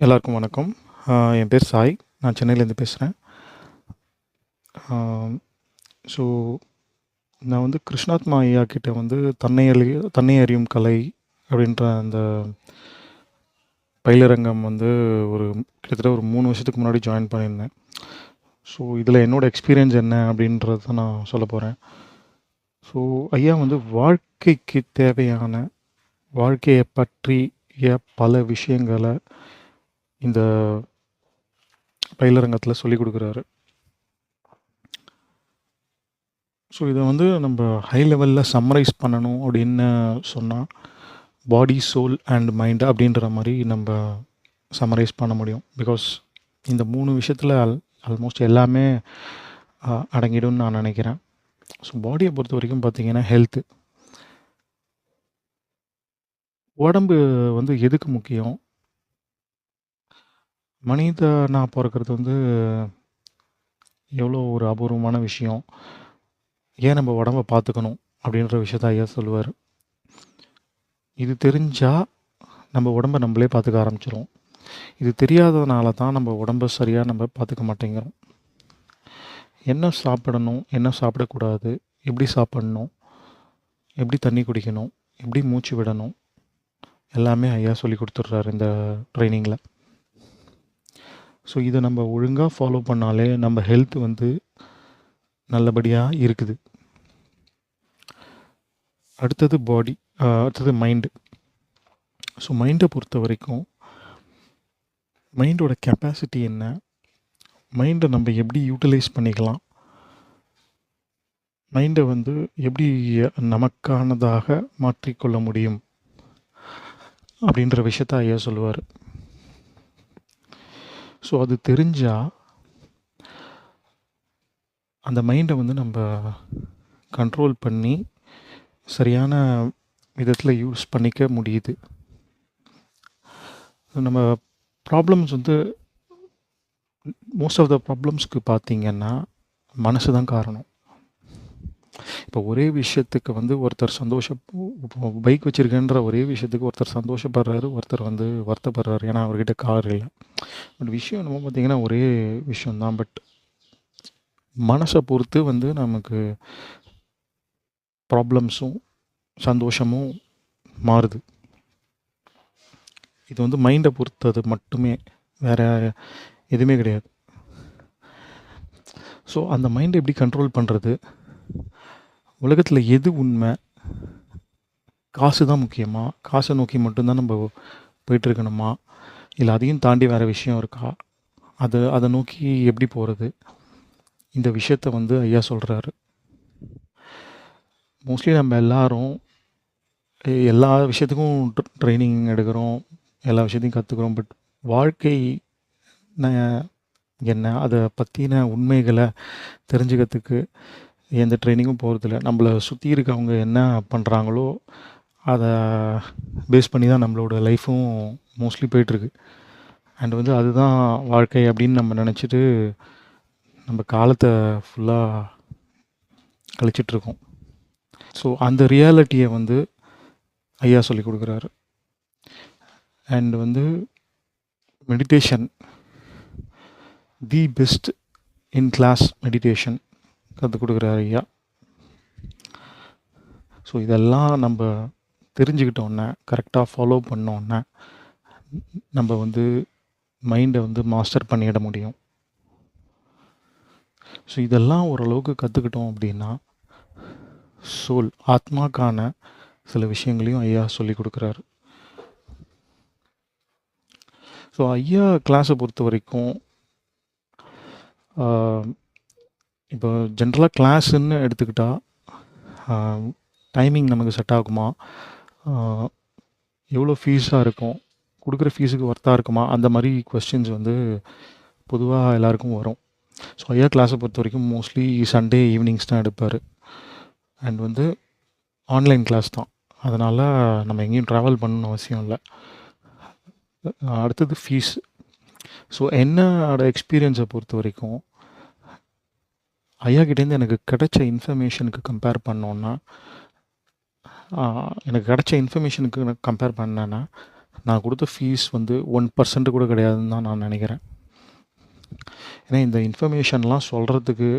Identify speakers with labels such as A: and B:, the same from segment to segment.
A: எல்லாருக்கும் வணக்கம். என் பேர் சாய். நான் சென்னையிலேருந்து பேசுகிறேன் ஸோ நான் வந்து கிருஷ்ணாத்மா ஐயா கிட்ட வந்து தன்னை அறி தன்னை அறியும் கலை அப்படின்ற அந்த பயிலரங்கம் வந்து ஒரு கிட்டத்தட்ட ஒரு மூணு வருஷத்துக்கு முன்னாடி ஜாயின் பண்ணியிருந்தேன். ஸோ இதில் என்னோடய எக்ஸ்பீரியன்ஸ் என்ன அப்படின்றத நான் சொல்ல போகிறேன் ஸோ ஐயா வந்து வாழ்க்கைக்கு தேவையான வாழ்க்கையை பற்றிய பல விஷயங்களை இந்த பயிலரங்கத்தில் சொல்லிக் கொடுக்குறாரு ஸோ இதை வந்து நம்ம ஹை லெவலில் சம்மரைஸ் பண்ணணும் அப்படின்னு சொன்னால் பாடி, சோல் அண்ட் மைண்ட் அப்படின்ற மாதிரி நம்ம சம்மரைஸ் பண்ண முடியும். பிகாஸ் இந்த மூணு விஷயத்தில் அல் ஆல்மோஸ்ட் எல்லாமே அ அடங்கிடும்னு நான் நினைக்கிறேன் ஸோ பாடியை பொறுத்த வரைக்கும் பார்த்திங்கன்னா ஹெல்த்து. உடம்பு வந்து எதுக்கு முக்கியம்? மனித நான் பிறக்கிறது வந்து எவ்வளோ ஒரு அபூர்வமான விஷயம். ஏன் நம்ம உடம்ப பார்த்துக்கணும் அப்படின்ற விஷயத்த ஐயா சொல்லுவார் இது தெரிஞ்சால் நம்ம உடம்ப நம்மளே பார்த்துக்க ஆரம்பிச்சிடும் இது தெரியாததுனால தான் நம்ம உடம்ப சரியாக நம்ம பார்த்துக்க மாட்டேங்கிறோம். என்ன சாப்பிடணும்? என்ன சாப்பிடக்கூடாது? எப்படி சாப்பிடணும்? எப்படி தண்ணி குடிக்கணும்? எப்படி மூச்சு விடணும்? எல்லாமே ஐயா சொல்லிக் கொடுத்துட்றாரு இந்த ட்ரைனிங்கில் ஸோ இதை நம்ம ஒழுங்காக ஃபாலோ பண்ணாலே நம்ம ஹெல்த் வந்து நல்லபடியாக இருக்குது. அடுத்தது பாடி. அடுத்தது மைண்டு ஸோ மைண்டை பொறுத்த வரைக்கும் மைண்டோட கெப்பாசிட்டி என்ன? மைண்டை நம்ம எப்படி யூட்டிலைஸ் பண்ணிக்கலாம்? மைண்டை வந்து எப்படி நமக்கானதாக மாற்றிக்கொள்ள முடியும்? அப்படின்ற விஷயத்த ஐயா சொல்லுவார் ஸோ அது தெரிஞ்சால் அந்த மைண்டை வந்து நம்ம கண்ட்ரோல் பண்ணி, சரியான விதத்தில் யூஸ் பண்ணிக்க முடியுது. நம்ம ப்ராப்ளம்ஸ் வந்து மோஸ்ட் ஆஃப் த ப்ராப்ளம்ஸ்க்கு பார்த்தீங்கன்னா, மனசு தான் காரணம். இப்போ ஒரே விஷயத்துக்கு வந்து ஒருத்தர் சந்தோஷ இப்போ பைக் வச்சிருக்கேன்ற ஒரே விஷயத்துக்கு ஒருத்தர் சந்தோஷப்படுறாரு, ஒருத்தர் வந்து வருத்தப்படுறாரு. ஏன்னா அவர்கிட்ட கார் இல்லை பட் விஷயம் நம்ம பார்த்தீங்கன்னா, ஒரே விஷயந்தான் பட் மனசை பொறுத்து வந்து நமக்கு ப்ராப்ளம்ஸும், சந்தோஷமும் மாறுது. இது வந்து மைண்டை பொறுத்தது மட்டுமே. வேற எதுவுமே கிடையாது. ஸோ அந்த மைண்டை எப்படி கண்ட்ரோல் பண்ணுறது உலகத்தில் எது உண்மை காசு தான் முக்கியமா? காசை நோக்கி மட்டும்தான் நம்ம போயிட்டுருக்கணுமா? இல்லை அதையும் தாண்டி வேறு விஷயம் இருக்கா? அது அதை நோக்கி எப்படி போகிறது இந்த விஷயத்த வந்து ஐயா சொல்கிறாரு மோஸ்ட்லி நம்ம எல்லாரும் எல்லா விஷயத்துக்கும் ட்ரைனிங் எடுக்கிறோம். எல்லா விஷயத்தையும் கற்றுக்குறோம் பட் வாழ்க்கை என்ன? அதை பற்றின உண்மைகளை தெரிஞ்சுக்கிறதுக்கு எந்த ட்ரைனிங்கும் போகிறதில்ல நம்மளை சுற்றி இருக்கவங்க என்ன பண்ணுறாங்களோ அதை பேஸ் பண்ணி தான் நம்மளோட லைஃப்பும் மோஸ்ட்லி போயிட்டுருக்கு. அண்ட் வந்து அதுதான் வாழ்க்கை அப்படின்னு நம்ம நினச்சிட்டு நம்ம காலத்தை ஃபுல்லாக கழிச்சிட்ருக்கோம் ஸோ அந்த ரியாலிட்டியை வந்து ஐயா சொல்லிக் கொடுக்குறாரு அண்ட் வந்து meditation. The best in class meditation கற்றுக் கொடுக்குறாரு ஐயா. ஸோ இதெல்லாம் நம்ம தெரிஞ்சுக்கிட்டோன்னே கரெக்டாக ஃபாலோ பண்ணோன்னே நம்ம வந்து மைண்டை வந்து மாஸ்டர் பண்ணிட முடியும். ஸோ இதெல்லாம் ஓரளவுக்கு கற்றுக்கிட்டோம் அப்படின்னா, சோல் ஆத்மாக்கான சில விஷயங்களையும் ஐயா சொல்லிக் கொடுக்குறாரு ஸோ ஐயா கிளாஸை பொறுத்த வரைக்கும் இப்போ ஜென்ரலாக கிளாஸ்ன்னு எடுத்துக்கிட்டால் டைமிங் நமக்கு செட் ஆகுமா? எவ்வளோ ஃபீஸாக இருக்கும்? கொடுக்குற ஃபீஸுக்கு ஒர்த்தாக இருக்குமா? அந்த மாதிரி கொஸ்டின்ஸ் வந்து பொதுவாக எல்லாருக்கும் வரும். ஸோ ஐயா க்ளாஸை பொறுத்த வரைக்கும் மோஸ்ட்லி சண்டே ஈவினிங்ஸ் தான் எடுப்பார் அண்ட் வந்து ஆன்லைன் கிளாஸ் தான். அதனால் நம்ம எங்கேயும் ட்ராவல் பண்ணணும்னு அவசியம் இல்லை அடுத்தது ஃபீஸ். ஸோ என்னோட பொறுத்த வரைக்கும் ஐயா கிட்டேருந்து எனக்கு கிடைச்ச இன்ஃபர்மேஷனுக்கு கம்பேர் பண்ணோன்னா எனக்கு கிடைச்ச இன்ஃபர்மேஷனுக்கு எனக்கு கம்பேர் பண்ணேன்னா, நான் கொடுத்த ஃபீஸ் வந்து ஒன் பர்சன்ட் கூட கிடையாதுன்னு தான் நான் நினைக்கிறேன். ஏன்னா இந்த இன்ஃபர்மேஷன்லாம் சொல்கிறதுக்கு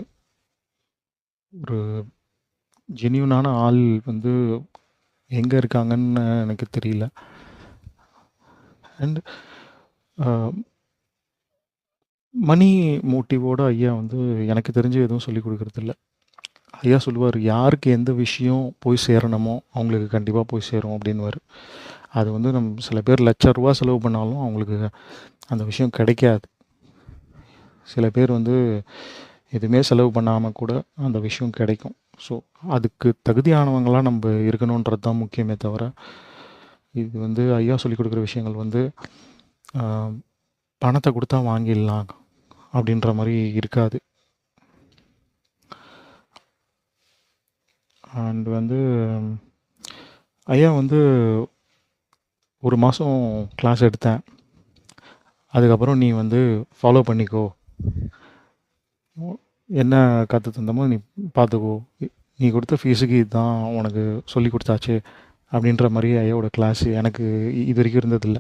A: ஒரு ஜென்யூனான ஆள் வந்து எங்கே இருக்காங்கன்னு எனக்கு தெரியல. அண்ட் மணி மோட்டிவோட ஐயா வந்து எனக்கு தெரிஞ்சு எதுவும் சொல்லிக் கொடுக்கறதில்ல. ஐயா சொல்லுவார் யாருக்கு எந்த விஷயம் போய் சேரணுமோ அவங்களுக்கு கண்டிப்பாக போய் சேரும் அப்படின்னுவார். அது வந்து நம் சில பேர் லட்ச ரூபா செலவு பண்ணாலும் அவங்களுக்கு அந்த விஷயம் கிடைக்காது. சில பேர் வந்து எதுவுமே செலவு பண்ணாமல் கூட அந்த விஷயம் கிடைக்கும். ஸோ அதுக்கு தகுதியானவங்களாம் நம்ம இருக்கணுன்றது தான் முக்கியமே தவிர இது வந்து ஐயா சொல்லிக் கொடுக்குற விஷயங்கள் வந்து பணத்தை கொடுத்தா வாங்கிடலாம். அப்படின்ற மாதிரி இருக்காது. அண்ட் வந்து ஐயா வந்து ஒரு மாதம் கிளாஸ் எடுத்தேன். அதுக்கப்புறம் நீ வந்து ஃபாலோ பண்ணிக்கோ. என்ன கற்று தந்தமோ நீ பார்த்துக்கோ நீ கொடுத்த ஃபீஸுக்கு இதுதான் உனக்கு சொல்லி கொடுத்தாச்சு அப்படின்ற மாதிரி ஐயாவோட கிளாஸ் எனக்கு இது வரைக்கும் இருந்ததில்ல.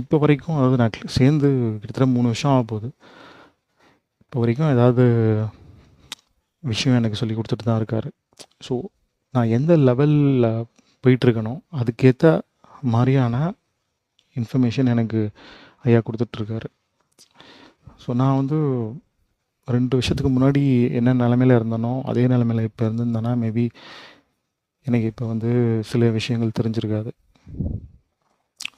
A: இப்போ வரைக்கும் அதாவது நான் சேர்ந்து கிட்டத்தட்ட மூணு வருஷம் ஆக போகுது. இப்போ வரைக்கும் ஏதாவது விஷயம் எனக்கு சொல்லி கொடுத்துட்டு தான் இருக்கார். ஸோ நான் எந்த லெவலில் போயிட்டுருக்கனோ அதுக்கேற்ற மாதிரியான இன்ஃபர்மேஷன் எனக்கு ஐயா கொடுத்துட்ருக்காரு ஸோ நான் வந்து ரெண்டு வருஷத்துக்கு முன்னாடி என்ன நிலமையில இருந்தனோ அதே நிலமையில இப்போ இருந்திருந்தேன்னா மேபி எனக்கு இப்போ வந்து சில விஷயங்கள் தெரிஞ்சிருக்காது.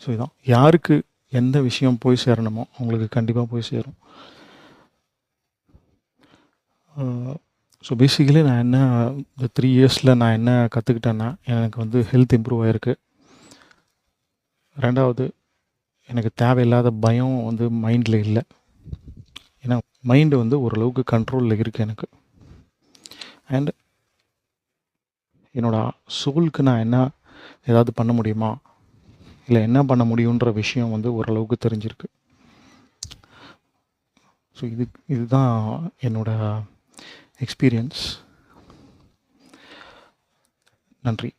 A: ஸோ இதான் யாருக்கு எந்த விஷயம் போய் சேரணுமோ அவங்களுக்கு கண்டிப்பாக போய் சேரும். ஸோ பேசிக்கலி நான் என்ன இந்த த்ரீ இயர்ஸில் நான் என்ன கற்றுக்கிட்டேன்னா எனக்கு வந்து ஹெல்த் இம்ப்ரூவ் ஆகிருக்கு ரெண்டாவது எனக்கு தேவையில்லாத பயம் வந்து மைண்டில் இல்லை. ஏன்னா மைண்டு வந்து ஓரளவுக்கு கண்ட்ரோலில் இருக்குது எனக்கு. அண்ட் என்னோட சோலுக்கு நான் என்ன ஏதாவது பண்ண முடியுமா? இல்லை என்ன பண்ண முடியுன்ற விஷயம் வந்து ஓரளவுக்கு தெரிஞ்சிருக்கு. ஸோ இது இதுதான் என்னோட எக்ஸ்பீரியன்ஸ் நன்றி.